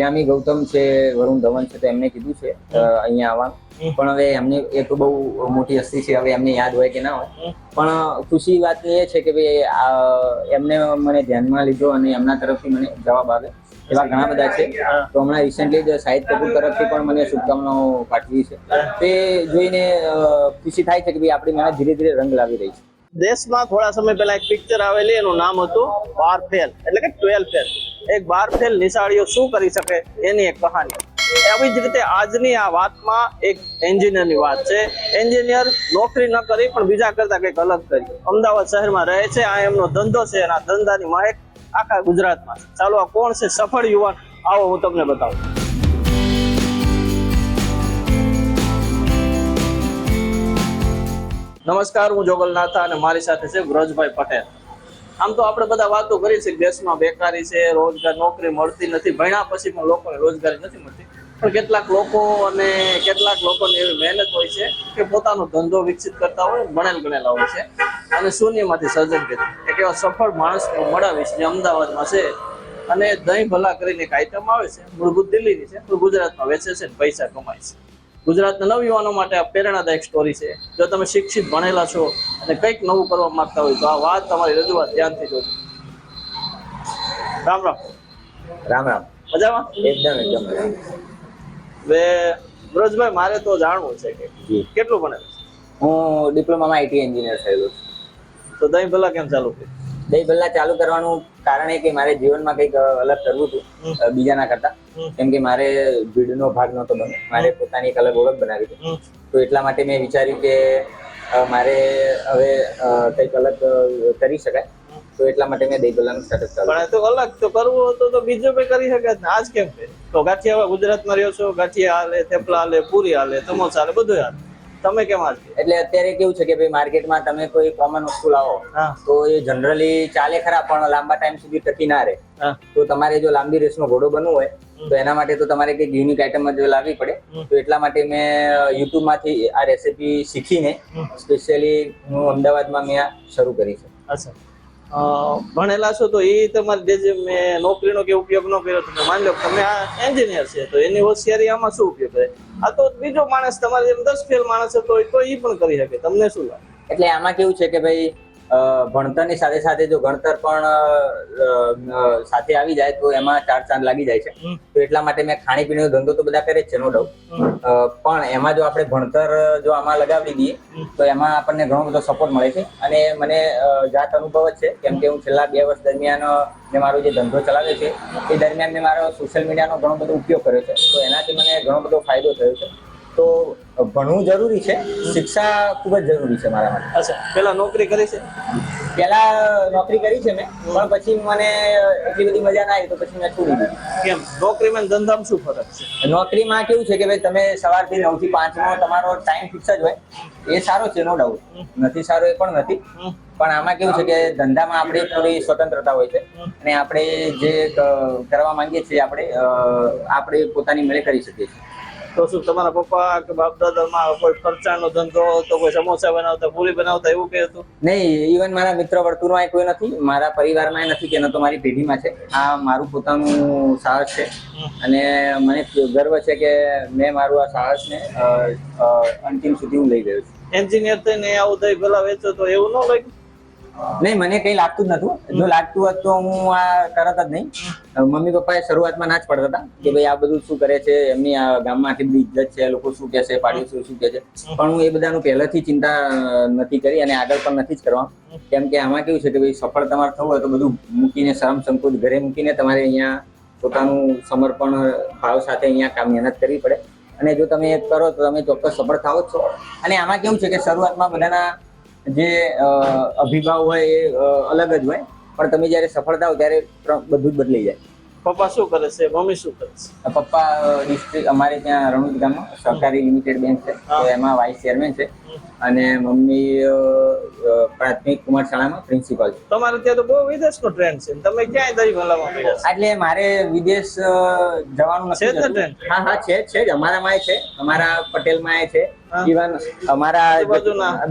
યામી ગૌતમ છે વરુણ ધવન છે તો એમને કીધું છે અહીંયા આવવાનું. પણ હવે એમને એ તો બહુ મોટી હસ્તી છે હવે એમને યાદ હોય કે ના હોય. પણ ખુશી વાત એ છે કે ભાઈ એમને મને ધ્યાનમાં લીધો અને એમના તરફથી મને જવાબ આવે એવા ઘણા બધા છે. તો હમણાં રિસેન્ટલી જ સાહિદ કપૂર તરફથી પણ મને શુભકામનાઓ પાઠવી છે. તે જોઈને ખુશી થાય છે કે ભાઈ આપણી મહેનત ધીરે ધીરે રંગ લાવી રહી છે. દેશમાં થોડા સમય પહેલા એક પિક્ચર આવેલી, એનું નામ હતું બાર ફેલ, એટલે કે ટ્વેલ્વ ફેલ. એક બાર ફેલ નિશાળીઓ શું કરી શકે એની એક કહાની. એવી જ રીતે આજની આ વાતમાં એક એન્જિનિયરની વાત છે. એન્જિનિયર નોકરી ન કરી, પણ બીજા કરતા કંઈક અલગ કરી. અમદાવાદ શહેરમાં રહે છે, આ એમનો ધંધો છે આ ધંધાની મહેક આખા ગુજરાતમાં ચાલો આ કોણ છે સફળ યુવાન, આવો હું તમને બતાવું. નમસ્કાર, હું જોગલનાથા અને મારી સાથે છે વ્રજભાઈ પટેલ. આમ તો આપણે બધા વાતો કરી છે દેશમાં બેકારી છે, રોજગાર, નોકરી મળતી નથી, ભણ્યા પછી પણ લોકોને રોજગારી નથી મળતી. પણ કેટલાક લોકો અને કેટલાક લોકોની એવી મહેનત હોય છે કે પોતાનો ધંધો વિકસિત કરતા હોય, ભણેલ ગણેલા હોય છે. અને શૂન્યમાંથી સર્જન કરી એક એવા સફળ માણસ મળાવીશ જે અમદાવાદમાં છે. અને દહીં ભલા કરીને એક આઈટમ આવે છે, મૂળભૂત દિલ્હીની છે, પણ ગુજરાતમાં વેચે છે ને પૈસા કમાય છે. ગુજરાતના નવયુવાનો માટે આ પ્રેરણાદાયક સ્ટોરી છે. જો તમે શિક્ષિત ભણેલા છો અને કંઈક નવું કરવા માંગતા હોય તો આ વાત તમારી રજૂઆત ધ્યાનથી જોજો. રામ રામ. રામ રામ. મજામાં? એકદમ એકદમ. હવે વ્રજભાઈ મારે તો જાણવું છે કે કેટલું ભણેલું હું ડિપ્લોમામાં આઈટી એન્જિનિયર થયેલો છું. તો દહીં ભલા કેમ ચાલુ કર્યું? દહીં ભલ્લા ચાલુ કરવાનું કારણ એ કે મારે જીવનમાં કંઈક અલગ કરવું હતું બીજાના કરતા. કેમ કે મારે ભીડનો ભાગ નહોતો બને મારે પોતાની એક અલગ ઓળખ બનાવી હતી. તો એટલા માટે મેં વિચાર્યું કે મારે હવે કંઈક અલગ કરી શકાય. તો એટલા માટે મેં દહીં ભલ્લાનું સ્ટાર્ટઅપ ચાલુ પણ તો અલગ તો કરવું હતું તો બીજું કઈ કરી શકે આજ કેમ તો ગાંઠિયા ગુજરાતમાં રહ્યો છો ગાંઠિયા હાલે થેપલા હાલે પૂરી હાલે સમોસા હાલે બધું હાલે. તમે કેમ આજ એટલે અત્યારે કેવું છે કે ભાઈ માર્કેટમાં તમે કોઈ કોમન વસ્તુ લાવો તો એ જનરલી ચાલે ખરા પણ લાંબા ટાઈમ સુધી ટકી ના રહે. તો તમારે જો લાંબી રેસનો ઘોડો બનવું હોય તો એના માટે તો તમારે કંઈક યુનિક આઈટમ જ લાવવી પડે. તો એટલા માટે મેં યુટ્યુબમાંથી આ રેસીપી શીખીને સ્પેશિયલી હું અમદાવાદમાં મેં આ શરૂ કરી છે. અચ્છા. ભણેલા છો તો એ તમારે જે મેં નોકરીનો કે ઉપયોગ ન કર્યો તમે માની લો તમે આ એન્જિનિયર છે, તો એની હોશિયારી આમાં શું ઉપયોગ કરે? આ તો બીજો માણસ તમારે જેમ દસ ફેલ માણસ હતો તો એ પણ કરી શકે. તમને શું લાગે? એટલે આમાં કેવું છે કે ભાઈ ભણતરની સાથે સાથે જો ગણતર પણ સાથે આવી જાય તો એમાં ચાર ચાંદ લાગી જાય છે. તો એટલા માટે મેં ખાણીપીણીનો ધંધો તો બધા કરે જ છે નો ડાઉટ પણ એમાં જો આપણે ભણતર જો આમાં લગાવી દઈએ તો એમાં આપણને ઘણો બધો સપોર્ટ મળે છે. અને મને જાત અનુભવ જ છે કેમ કે હું છેલ્લા બે વર્ષ દરમિયાન મેં મારો જે ધંધો ચલાવ્યો છે એ દરમિયાન મેં મારો સોશિયલ મીડિયાનો ઘણો બધો ઉપયોગ કર્યો છે. તો એનાથી મને ઘણો બધો ફાયદો થયો છે. તો ભણવું જરૂરી છે. શિક્ષા ખૂબ જ જરૂરી છે મારા માટે. અચ્છા પેલા નોકરી કરી છે? પેલા નોકરી કરી છે મેં પણ પછી મને એટલી બધી મજા ના આવી તો પછી મેં છોડી દીધી. કેમ? નોકરીમાં ને ધંધામાં શું ફરક છે? નોકરીમાં કેવું છે કે ભાઈ તમે સવારથી નવથી પાંચ નો તમારો ટાઈમ ફિક્સ જ હોય. એ સારો છે નો ડાઉટ નથી સારો એ પણ નથી. પણ આમાં કેવું છે કે ધંધામાં આપણે થોડી સ્વતંત્રતા હોય છે. અને આપણે જે કરવા માંગીએ છીએ આપણે આપણે પોતાની મેળે કરી શકીએ છીએ. તો શું તમારા પપ્પા કે બાપ દાદામાં કોઈ ખર્ચાનો ધંધો તો કોઈ સમોસા બનાવતા પૂરી બનાવતા એવું કે હતું? નહીં ઇવન મારા મિત્ર વર્તુળમાં કોઈ નથી મારા પરિવારમાં નથી કે ન તો મારી પેઢીમાં છે. આ મારું પોતાનું સાહસ છે. અને મને ગર્વ છે કે મેં મારું આ સાહસને અંતિમ સુધી હું લઈ ગયો છું. એન્જિનિયર થઈને આવું થઈ ભલા વેચો તો એવું ન લાગ્યું? નહીં, મને કઈ લાગતું જ નતું. જો લાગતું હોત તો હું આ કરત જ નહીં. મમ્મી પપ્પાએ શરૂઆતમાં ના જ પડતા હતા કે ભાઈ આ બધું શું કરે છે, એમની આ ગામમાં બધી ઇજ્જત છે લોકો શું કહેશે પાડોશીઓ શું કહે છે. પણ હું એ બધાનું પહેલેથી ચિંતા નથી કરી અને આગળ પણ નથી જ કરવા. કેમ કે આમાં કેવું છે કે ભાઈ સફળ તમારે થવું હોય તો બધું મૂકીને શરમ સંકોચ ઘરે મૂકીને તમારે અહીંયા પોતાનું સમર્પણ ભાવ સાથે અહીંયા કામ મહેનત કરવી પડે. અને જો તમે કરો તો તમે ચોક્કસ સફળ થાવ જ છો. અને આમાં કેવું છે કે શરૂઆતમાં બધાના જે અભિભાવ હોય એ અલગ જ હોય. પણ તમે જ્યારે સફળ થાવ ત્યારે બધું જ બદલાઈ જાય. પપ્પા શું કરે છે? મમ્મી શું કરે છે? પપ્પા ડિસ્ટ્રિક્ટ અમારે ત્યાં રણુજ ગામમાં સહકારી લિમિટેડ બેંક છે. તો એમાં વાઇસ ચેરમેન છે. અને મમ્મી પ્રાથમિક કુમાર શાળામાં પ્રિન્સિપાલ છે. તમારે ત્યાં તો બહુ વિદેશનો ટ્રેન્ડ છે તમે ક્યાંય દરી ભલામાં પડ્યા એટલે મારે વિદેશ જવાનું નથી હા હા છે જ છે જ. અમારામાં છે. અમારા પટેલમાં છે. હા. ઇવન અમારા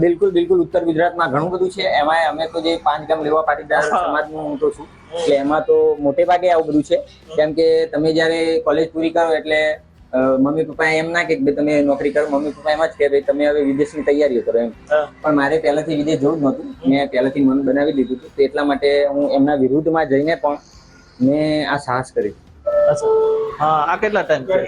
બિલકુલ બિલકુલ ઉત્તર ગુજરાતમાં ઘણું બધું છે. એમાં અમે તો જે પાંચ ગામ લેવા પાટીદાર સમાજનું હું તો છું. એટલે એમાં તો મોટે ભાગે આવું બધું છે. કેમ કે તમે જ્યારે કોલેજ પૂરી કરો એટલે મમ્મી પપ્પા એમ ના કે ભાઈ તમે નોકરી કરો. મમ્મી પપ્પા એમ જ કે ભાઈ તમે હવે વિદેશની તૈયારીઓ કરો. એમ. પણ મારે પહેલાથી વિદેશ જવું જ નહોતું. મેં પહેલાથી મન બનાવી લીધું હતું. તો એટલા માટે હું એમના વિરુદ્ધમાં જઈને પણ મેં આ સાહસ કરી. હા આ કેટલા ટાઈમ છે?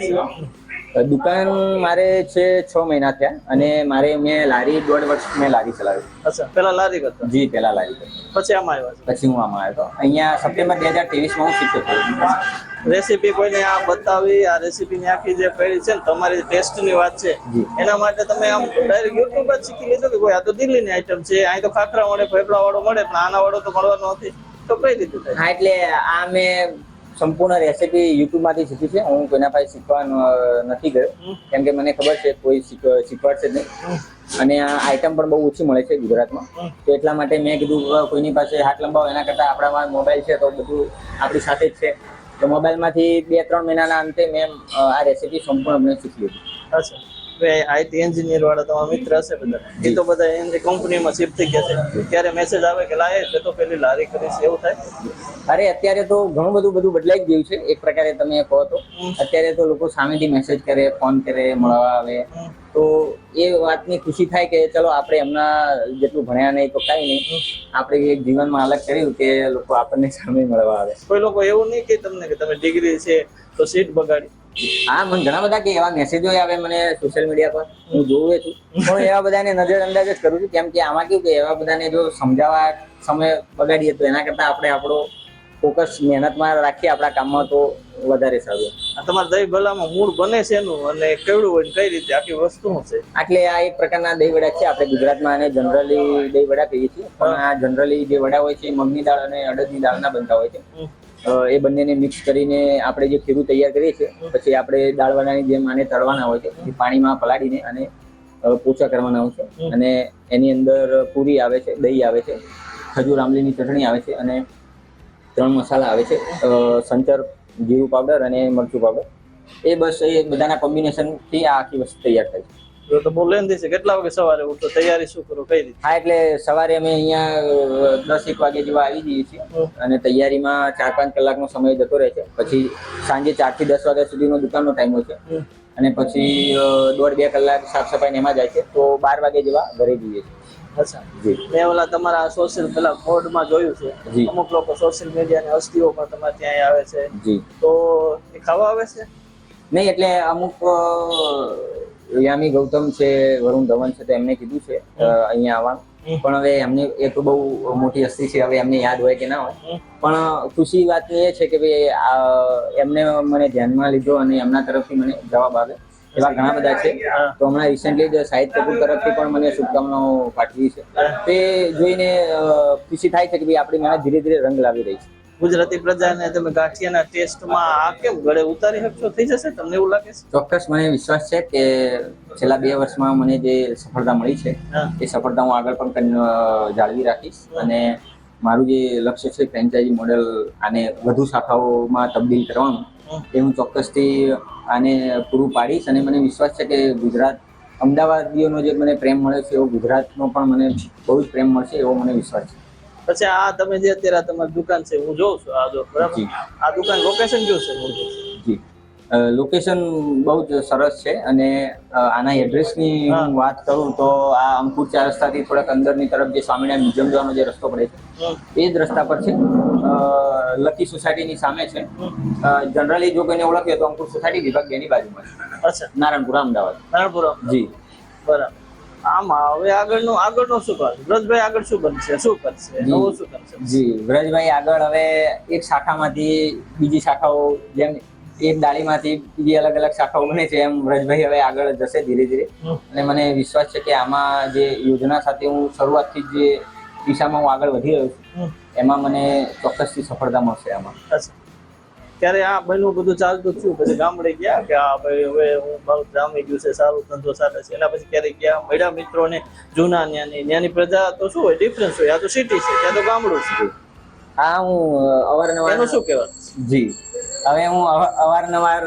દુકાન મારે છે છ મહિના થયા અને મારે મેં લારી દોઢ વર્ષ મેં લારી ચલાવી. અચ્છા પેલા લારી કરતો જી પેલા લારી કરી. પછી આમાં આવ્યો પછી હું આમાં આવ્યો અહીંયા સપ્ટેમ્બર બે હજાર ત્રેવીસમાં હું શીખ્યો હતો રેસીપી કોઈને આ બતાવી આ રેસીપીની આખી જે કરી છે ને તમારી ટેસ્ટની વાત છે. એના માટે તમે આમ ડાયરેક્ટ યુટ્યુબ જ શીખી લીધું કે કોઈ આ તો દિલ્હીની આઈટમ છે અહીં તો ખાખરા મળે ફેફડા વાળો મળે પણ આના વાળો તો મળવાનો નથી. તો કઈ દીધું થાય? હા એટલે આ મેં સંપૂર્ણ રેસીપી યુટ્યુબમાંથી શીખી છે. હું કોઈના પાસે શીખવા નથી ગયો. કેમ કે મને ખબર છે કોઈ શીખવાડશે નહીં. અને આ આઈટમ પણ બહુ ઓછી મળે છે ગુજરાતમાં. તો એટલા માટે મેં કીધું કોઈની પાસે હાથ લંબાવો એના કરતાં આપણામાં મોબાઈલ છે તો બધું આપણી સાથે જ છે. તો મોબાઈલમાંથી બે ત્રણ મહિનાના અંતે મેં આ રેસીપી સંપૂર્ણપણે શીખી લીધી. અચ્છા. આઈટી એન્જિનિયર વાળા તમારા મિત્ર હશે બધા. એ તો બધા એની કંપનીમાં શિફ્ટ થઈ ગયા છે. ત્યારે મેસેજ આવે કે લાય તે તો પેલી લારી કરી છે એવું થાય. અરે અત્યારે તો ઘણું બધું બધું બદલાઈ ગયું છે. એક પ્રકારે તમે કહો તો. અત્યારે તો લોકો સામેથી મેસેજ કરે ફોન કરે મળવા આવે. તો એ વાતની ખુશી થાય કે ચલો આપણે એમના જેટલું ભણ્યા નહીં તો કાંઈ નહીં. આપણે એક જીવનમાં અલગ કર્યું કે લોકો આપણને સામે મળવા આવે. કોઈ લોકો એવું નહીં કે તમને કે તમે ડિગ્રી છે તો સીટ બગાડી. હા મને ઘણા બધા કે એવા મેસેજો આવે મને સોશિયલ મીડિયા પર. હું જોઉં છું. પણ એવા બધાને નજરઅંદાજ જ કરું છું કેમ કે આમાં કેવું કે એવા બધાને જો સમજાવવા સમય બગાડીએ તો એના કરતાં આપણે આપણો ફોકસ મહેનતમાં રાખીએ આપણા કામમાં તો વધારે સારું તમારા દહીં ભલામાં મૂળ બને છે એનું અને કેવડું હોય કઈ રીતે? આખી વસ્તુ છે? એટલે આ એક પ્રકારના દહીં વડા છે આપણે ગુજરાતમાં આને જનરલી દહીં વડા કહીએ છીએ. પણ આ જનરલી જે વડા હોય છે મગની દાળ અને અડદની દાળના બનતા હોય છે. એ બંનેને મિક્સ કરીને આપણે જે ખીરું તૈયાર કરીએ છીએ, પછી આપણે દાળ વડાની જેમ આને તળવાના હોય છે, એ પાણીમાં પલાળીને અને પોચા કરવાના હોય છે. અને એની અંદર પૂરી આવે છે, દહીં આવે છે, ખજૂર, આંબલીની ચટણી આવે છે અને ત્રણ મસાલા આવે છે સંચર જીરું પાવડર અને મરચું પાવડર એ બસ એ બધાના કોમ્બિનેશનથી આ આખી વસ્તુ તૈયાર થાય છે. તો બહુ લેન્ધી છે કેટલા વાગે સવારે ઉઠો તૈયારી શું કરો કઈ રીતે? હા એટલે સવારે અમે અહીંયા દસ એક વાગે જેવા આવી જઈએ છીએ. અને તૈયારીમાં ચાર પાંચ કલાકનો સમય જતો રહે છે. પછી સાંજે ચારથી દસ વાગ્યા સુધીનો દુકાનનો ટાઈમ હોય છે. અને પછી દોઢ બે કલાક સાફ સફાઈ એમાં જાય છે. તો બાર વાગે જેવા ઘરે જઈએ છીએ. અચ્છા. જી. મેં ઓલા તમારા સોશિયલ પેલા બોર્ડમાં જોયું છે. અમુક લોકો સોશિયલ મીડિયાની હસ્તીઓ પણ તમારે ત્યાં આવે છે. જી. તો એ ખાવા આવે છે? નહીં એટલે અમુક યામી ગૌતમ છે વરુણ ધવન છે તો એમને કીધું છે અહીંયા આવવાનું. પણ હવે એમને એ તો બહુ મોટી હસ્તી છે હવે એમને યાદ હોય કે ના હોય. પણ ખુશી વાત એ છે કે ભાઈ એમને મને ધ્યાનમાં લીધો અને એમના તરફથી મને જવાબ આવે એવા ઘણા બધા છે. તો હમણાં રિસેન્ટલી જ સાહિત્ય કપૂર તરફથી પણ મને શુભકામનાઓ પાઠવી છે. તે જોઈને ખુશી થાય છે કે ભાઈ આપણી મહેનત ધીરે ધીરે રંગ લાવી રહી છે. ગુજરાતી પ્રજાને તમે ગાંઠિયાના ટેસ્ટમાં આ કેમ ગળે ઉતારી શકશો? થઈ જશે? તમને એવું લાગે છે? ચોક્કસ મને વિશ્વાસ છે કે છેલ્લા બે વર્ષમાં મને જે સફળતા મળી છે એ સફળતા હું આગળ પણ જાળવી રાખીશ. અને મારું જે લક્ષ્ય છે ફ્રેન્ચાઇઝી મોડેલ આને વધુ શાખાઓમાં તબદીલ કરવાનું એ હું ચોક્કસથી આને પૂરું પાડીશ. અને મને વિશ્વાસ છે કે ગુજરાત અમદાવાદીઓનો જે મને પ્રેમ મળે છે એવો ગુજરાતનો પણ મને બહુ જ પ્રેમ મળશે એવો મને વિશ્વાસ છે. પછી આ તમે જે અત્યારે તમારી દુકાન છે હું જોઉં છું આ જો બરાબર? આ દુકાન લોકેશન કયું છે? જી. લોકેશન બહુ જ સરસ છે અને આના એડ્રેસની હું. વાત કરું તો આ અંકુર ચાર રસ્તાથી થોડાક અંદરની તરફ જે સ્વામિનારાયણ મ્યુઝિયમ જવાનો જે રસ્તો પડે છે એ જ રસ્તા પર છે. લકી સોસાયટીની સામે છે. જનરલી જો કોઈને ઓળખીએ તો અંકુર સોસાયટી વિભાગ એની બાજુમાં છે. અચ્છા. નારાયણપુરા અમદાવાદ. નારણપુરા જી. બરાબર. આમાં હવે આગળનું આગળનું શું કરશે? વ્રજભાઈ આગળ શું બનશે? શું કરશે? નવું શું કરશે? જી વ્રજભાઈ આગળ હવે એક શાખામાંથી બીજી શાખાઓ જેમ એક ડાળીમાંથી બીજી અલગ અલગ શાખાઓ બને છે એમ વ્રજભાઈ હવે આગળ જશે ધીરે ધીરે. અને મને વિશ્વાસ છે કે આમાં જે યોજના સાથે હું શરૂઆતથી જ જે દિશામાં હું આગળ વધી રહ્યો છું એમાં મને ચોક્કસથી સફળતા મળશે આમાં. ત્યારે આ બન્યું બધું ચાલતું થયું. પછી ગામડે ગયા કે આ ભાઈ હવે હું મારું જામી ગયું છે સારું ધંધો ચાલે છે. એના પછી ક્યારેક ગયા મળ્યા મિત્રોને જૂના ન્યાની. ન્યાની પ્રજા તો શું હોય ડિફરન્સ હોય. આ તો સિટી છે ત્યાં તો ગામડું છે. હા હું અવારનવાર એનું શું કહેવાનું? જી. હવે હું અવારનવાર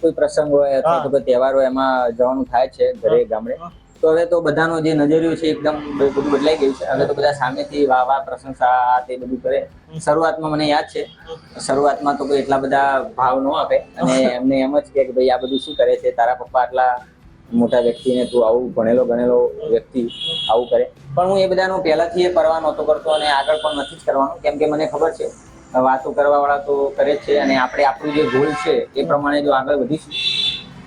કોઈ પ્રસંગ હોય અથવા તો કોઈ તહેવાર હોય એમાં જવાનું થાય છે ઘરે ગામડે. તો હવે તો બધાનો જે નજરિયો છે એકદમ બધું બદલાઈ ગયું છે. હવે તો બધા સામેથી વાહ વાહ પ્રશંસા તે બધું કરે. શરૂઆતમાં મને યાદ છે. શરૂઆતમાં તો કોઈ એટલા બધા ભાવ ન આપે. અને એમને એમ જ કે ભાઈ આ બધું શું કરે છે? તારા પપ્પા આટલા મોટા વ્યક્તિને તું આવું ભણેલો ગણેલો વ્યક્તિ આવું કરે. પણ હું એ બધાનો પહેલાથી એ પરવા નહોતો કરતો અને આગળ પણ નથી જ કરવાનું. કેમ કે મને ખબર છે વાતો કરવા વાળા તો કરે જ છે અને આપણે આપણું જે ગોલ છે એ પ્રમાણે જો આગળ વધીશું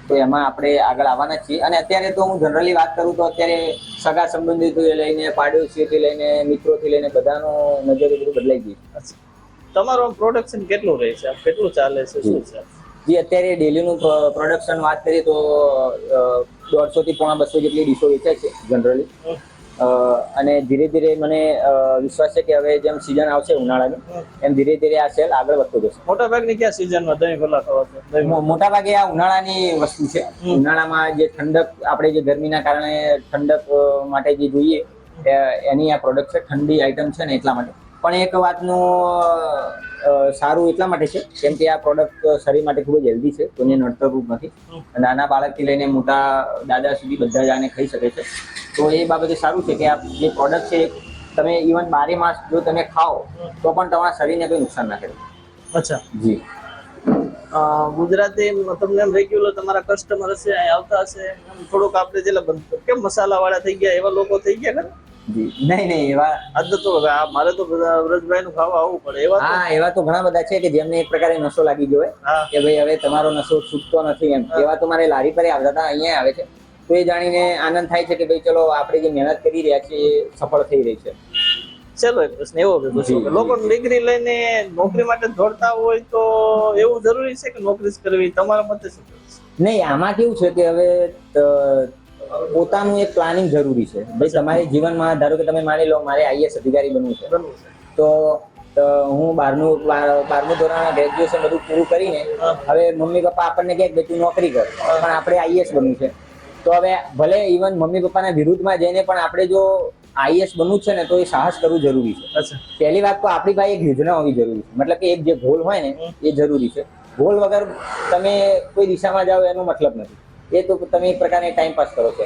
તો એમાં આપણે આગળ આવવાના છીએ. અને અત્યારે તો હું જનરલી વાત કરું તો અત્યારે સગા સંબંધિતોથી લઈને પાડોશીઓથી લઈને મિત્રોથી લઈને બધાનો નજરે બધું બદલાઈ ગયું. છે. તમારું પ્રોડક્શન કેટલું રહે છે? કેટલું ચાલે છે? શું છે? જે અત્યારે ડેલીનું પ્રોડક્શન વાત કરીએ તો દોઢસો થી પોણા બસો જેટલી ડીશો વેચાય છે જનરલી અને ધીરે ધીરે મને વિશ્વાસ છે કે હવે જેમ સિઝન આવશે ઉનાળાની એમ ધીરે ધીરે આ સેલ આગળ વધતો જશે. મોટા ભાગની ક્યાં સિઝનમાં દહીં ભલા ખાવા છે દહીં મો- મોટા ભાગે આ ઉનાળાની વસ્તુ છે. ઉનાળામાં જે ઠંડક આપણે જે ગરમીના કારણે ઠંડક માટે જે જોઈએ એની આ પ્રોડક્ટ છે ઠંડી આઈટમ છે ને એટલા માટે. પણ એક વાતનું સારું એટલા માટે છે કેમ કે આ પ્રોડક્ટ શરીર માટે ખૂબ જ હેલ્ધી છે કોઈને નડતરરૂપ નથી. નાના બાળકથી લઈને મોટા દાદા સુધી બધા જ આને ખાઈ શકે છે. તો એ બાબતે સારું છે કે આ જે પ્રોડક્ટ છે એ તમે ઇવન બારે માસ જો તમે ખાઓ તો પણ તમારા શરીરને કોઈ નુકસાન ના કરે. અચ્છા. જી. ગુજરાતી તમને એમ રેગ્યુલર તમારા કસ્ટમર હશે આવતા હશે થોડુંક આપણે જે બંધ કેમ મસાલા વાળા થઈ ગયા એવા લોકો થઈ ગયા ખરા? જી. નહીં નહીં એવા આજ તો મારે તો બધા વ્રજભાઈ નું ખાવા આવવું પડે એવા હા એવા તો ઘણા બધા છે કે જેમને એક પ્રકારે નશો લાગી ગયો હોય કે ભાઈ હવે તમારો નશો છૂટતો નથી એમ. એવા તો મારે લારી પર આવતા હતા અહીંયા આવે છે. તો એ જાણીને આનંદ થાય છે કે ભાઈ ચલો આપણે જે મહેનત કરી રહ્યા છીએ એ સફળ થઈ રહી છે. ચલો એક પ્રશ્ન એવો કે લોકો ડિગ્રી લઈને નોકરી માટે દોડતા હોય તો એવું જરૂરી છે કે નોકરી જ કરવી? તમારા મતે શું? નહીં આમાં કેવું છે કે હવે પોતાનું એક પ્લાનિંગ જરૂરી છે. ભાઈ તમારી જીવનમાં ધારો કે તમે માની લો મારે આઈએસ અધિકારી બનવું છે. તો હું બારમું બારમું ધોરણ ગ્રેજ્યુએશન બધું પૂરું કરીને હવે મમ્મી પપ્પા આપણને કહે કે તું નોકરી કર. પણ આપણે આઈએસ બનવું છે. તો હવે ભલે ઇવન મમ્મી પપ્પાના વિરુદ્ધમાં જઈને પણ આપણે જો આઈએસ બનવું છે ને તો એ સાહસ કરવું જરૂરી છે. પહેલી વાત તો આપણી પાસે એક યોજના હોવી જરૂરી છે. મતલબ કે એક જે ગોલ હોય ને એ જરૂરી છે. ગોલ વગર તમે કોઈ દિશામાં જાઓ એનો મતલબ નથી. એ તો તમે એક પ્રકારની ટાઈમ પાસ કરો છો.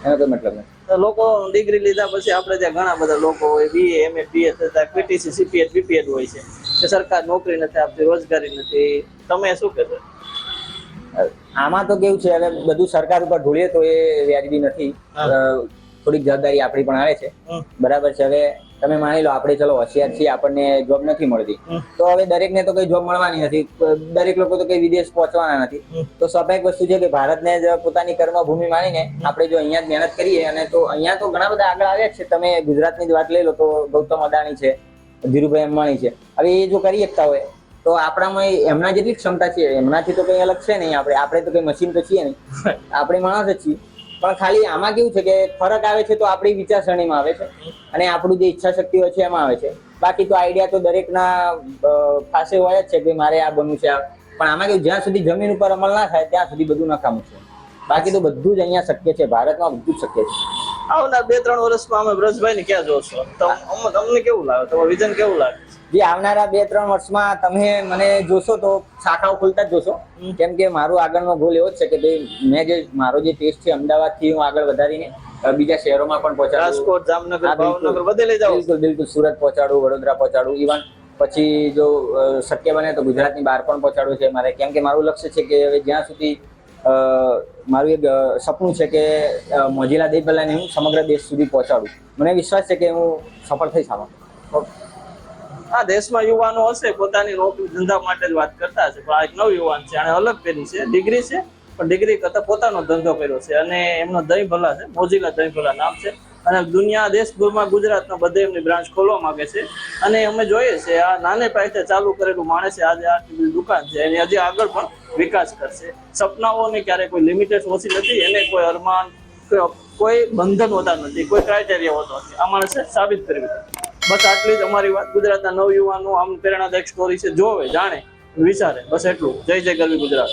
એનો કોઈ મતલબ નથી. લોકો ડિગ્રી લીધા પછી આપણે ત્યાં ઘણા બધા લોકો હોય બી એમએ બીએ થતા પીટીસી સીપીએચ બીપીએચ હોય છે. કે સરકાર નોકરી નથી આપતી રોજગારી નથી. તમે શું કહેશો? આમાં તો કેવું છે હવે બધું સરકાર ઉપર ઢોળીએ તો એ વ્યાજબી નથી. થોડીક જવાબદારી આપણી પણ આવે છે. બરાબર છે હવે તમે માની લો આપણે ચલો હોશિયાર છીએ આપણને જોબ નથી મળતી. તો હવે દરેકને તો કઈ જોબ મળવાની નથી. દરેક લોકો તો કઈ વિદેશ પહોંચવાના નથી. તો સ્વાભાવિક વસ્તુ છે કે ભારતને જ પોતાની કર્મભૂમિ માનીને આપણે જો અહીંયા જ મહેનત કરીએ અને તો અહીંયા તો ઘણા બધા આગળ આવ્યા છે. તમે ગુજરાતની જ વાત લઈ લો તો ગૌતમ અદાણી છે ધીરુભાઈ અંબાણી છે. હવે એ જો કરી શકતા હોય તો આપણામાં એમના જેટલી જ ક્ષમતા છે. એમનાથી તો કઈ અલગ છે નહીં. આપણે આપણે તો કઈ મશીન તો છીએ નહીં. આપણે માણસ જ છીએ. પણ ખાલી આમાં કેવું છે કે ફરક આવે છે તો આપણી વિચારસરણીમાં આવે છે. અને આપણું જે ઈચ્છા શક્તિ હોય છે એમાં આવે છે. બાકી તો આઈડિયા તો દરેકના પાસે હોય જ છે કે મારે આ બનવું છે. પણ આમાં કેવું, જ્યાં સુધી જમીન ઉપર અમલ ના થાય, ત્યાં સુધી બધું નકામું છે. બાકી તો બધું જ અહીંયા શક્ય છે. ભારતમાં બધું જ શક્ય છે. આવનાર બે ત્રણ વર્ષમાં અમે બ્રજભાઈ ને ક્યાં જોશો? તમને કેવું લાગે? તમારું વિઝન કેવું લાગે? જે આવનારા બે ત્રણ વર્ષમાં તમે મને જોશો તો શાખાઓ ખુલતા જ જોશો. કેમ કે મારો આગળનો ગોલ એવો જ છે કે ભાઈ મેં જે મારો જે ટેસ્ટ છે અમદાવાદથી હું આગળ વધારીને બીજા શહેરોમાં પણ પહોંચાડું. રાજકોટ જામનગર ભાવનગર બધે લઈ જાઉં બિલકુલ બિલકુલ. સુરત પહોંચાડું વડોદરા પહોંચાડું. ઇવન પછી જો શક્ય બને તો ગુજરાતની બહાર પણ પહોંચાડવું છે મારે. કેમ કે મારું લક્ષ્ય છે કે હવે જ્યાં સુધી મારું એક સપનું છે કે મોજીલા દઈ પહેલાને હું સમગ્ર દેશ સુધી પહોંચાડું. મને વિશ્વાસ છે કે હું સફળ થઈ આમાં. આ દેશમાં યુવાનો હશે, પોતાની નોકરી ધંધા માટે જ વાત કરતા હશે. પણ આ એક નવ યુવાન છે આને અલગ પહેરી છે, ડિગ્રી છે, પણ ડિગ્રી કરતા પોતાનો ધંધો કર્યો છે. અને એમનો દહીં ભલા છે, મોજીલા દહીં ભલા નામ છે. અને દુનિયા, દેશભરમાં ગુજરાતના બધે એમની બ્રાન્ચ ખોલવા માંગે છે. અને અમે જોઈએ છે, આ નાને પાયે ચાલુ કરેલું માણસ આજે આટલી દુકાન છે, એની હજી આગળ પણ વિકાસ કરશે. સપનાઓની ક્યારેય કોઈ લિમિટેડ ઓછી નથી, એને કોઈ અરમાન, કોઈ- બંધન હોતા નથી, કોઈ ક્રાઇટેરિયા હોતો નથી. આ માણસે સાબિત કર્યું બસ આટલી જ અમારી વાત. ગુજરાતના નવયુવાનો આમ પ્રેરણાદાયક સ્ટોરી છે. જોવે, જાણે, વિચારે. બસ એટલું. જય જય ગરવી ગુજરાત.